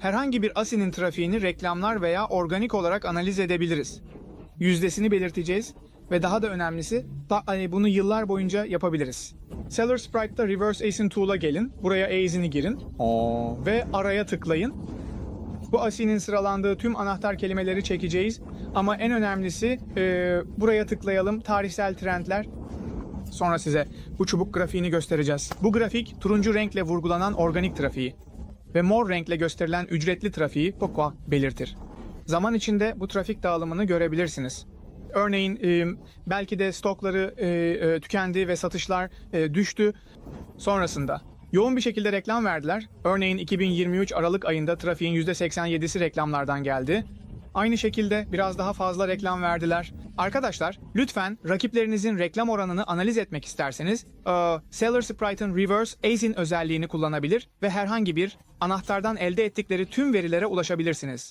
herhangi bir asinin trafiğini reklamlar veya organik olarak analiz edebiliriz. Yüzdesini belirteceğiz ve daha da önemlisi da, hani bunu yıllar boyunca yapabiliriz. Seller Sprite'da Reverse ASIN Tool'a gelin. Buraya ASIN'i girin. Ve araya tıklayın. Bu asinin sıralandığı tüm anahtar kelimeleri çekeceğiz. Ama en önemlisi e, buraya tıklayalım. Tarihsel trendler. Sonra size bu çubuk grafiğini göstereceğiz. Bu grafik turuncu renkle vurgulanan organik trafiği ve mor renkle gösterilen ücretli trafiği POCA belirtir. Zaman içinde bu trafik dağılımını görebilirsiniz. Örneğin e, belki de stokları e, e, tükendi ve satışlar düştü. Sonrasında yoğun bir şekilde reklam verdiler. Örneğin 2023 Aralık ayında trafiğin %87'si reklamlardan geldi. Aynı şekilde biraz daha fazla reklam verdiler. Arkadaşlar lütfen rakiplerinizin reklam oranını analiz etmek isterseniz e, Seller Sprite'ın Reverse ASIN özelliğini kullanabilir ve herhangi bir anahtardan elde ettikleri tüm verilere ulaşabilirsiniz.